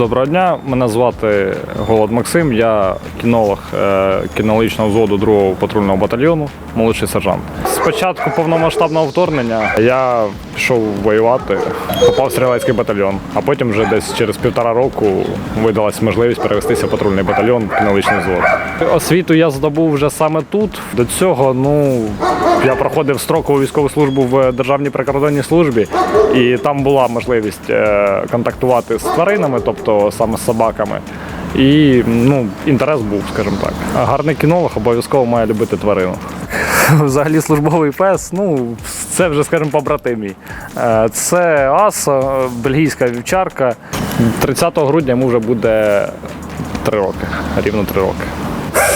Доброго дня, мене звати Голод Максим, я кінолог е, кінологічного взводу 2-го патрульного батальйону, молодший сержант. З початку повномасштабного вторгнення я пішов воювати, попав в стрілецький батальйон, а потім вже десь через півтора року видалась можливість перевестися в патрульний батальйон, кінологічний взвод. Освіту я здобув вже саме тут. До цього, ну я проходив строкову військову службу в Державній прикордонній службі, і там була можливість е, контактувати з тваринами, тобто саме з собаками. І ну, інтерес був, скажімо так. Гарний кінолог обов'язково має любити тварину. Взагалі службовий пес, ну це вже, скажімо, побратимі. Е, Це аса, е, бельгійська вівчарка. 30 грудня йому вже буде три роки, рівно три роки.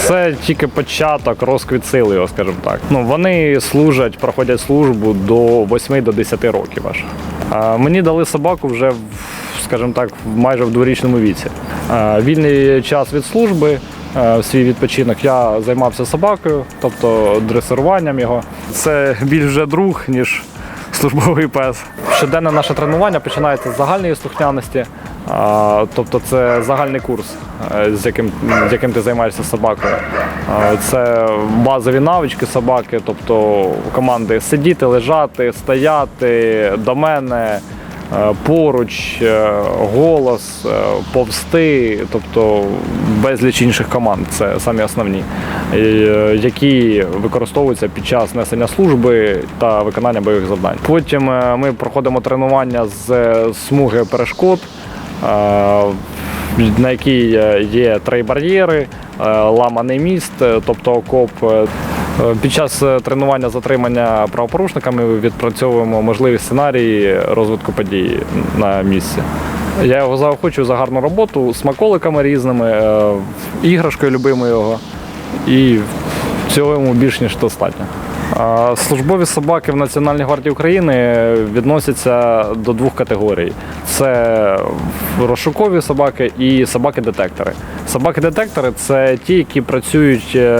Це тільки початок, розквіт сили, його, скажімо так. Ну, вони служать, проходять службу до 8 до 10 років аж. А мені дали собаку вже, скажімо так, майже в дворічному віці. А, вільний час від служби, е, свій відпочинок я займався собакою, тобто дресируванням його. Це більш друг, ніж службовий пес. Щоденне наше тренування починається з загальної слухняності, тобто це загальний курс, е, з яким, з яким ти займаєшся собакою. Це базові навички собаки, тобто команди сидіти, лежати, стояти, до мене. Е, Поруч, е, голос, е, повсти, тобто безліч інших команд, це самі основні, які використовуються під час несення служби та виконання бойових завдань. Потім ми проходимо тренування з смуги перешкод, на якій є три бар'єри, ламаний міст, тобто окоп. Е, Під час е, тренування затримання правопорушника ми відпрацьовуємо можливі сценарії розвитку подій на місці. Я його заохочую за гарну роботу смаколиками різними, е, іграшкою любимою його. І цього йому більш ніж достатньо. Службові собаки в Національній гвардії України відносяться до двох категорій: це розшукові собаки і собаки-детектори. Собаки-детектори це ті, які працюють е,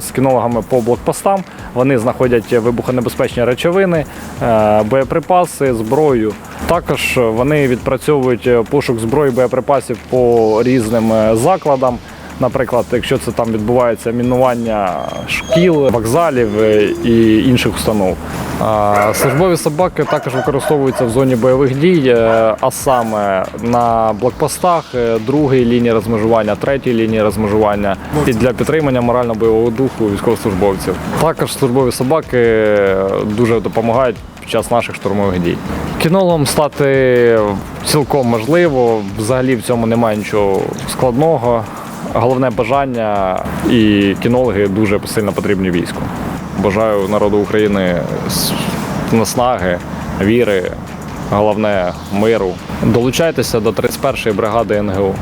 з кінологами по блокпостам. Вони знаходять вибухонебезпечні речовини, е, боєприпаси, зброю. Також вони відпрацьовують пошук зброї боєприпасів по різним е, закладам. Наприклад, якщо це там відбувається мінування шкіл, вокзалів е, і інших установ. Службові собаки також використовуються в зоні бойових дій, е, а саме на блокпостах, е, другій лінії розмежування, третій лінії розмежування і для підтримання морально-бойового духу військовослужбовців. Також службові собаки дуже допомагають під час наших штурмових дій. Кінологом стати цілком можливо, взагалі в цьому немає нічого складного. Головне бажання і кінологи дуже сильно потрібні війську. Бажаю народу України наснаги, віри, головне миру. Долучайтеся до 31-ї бригади НГУ.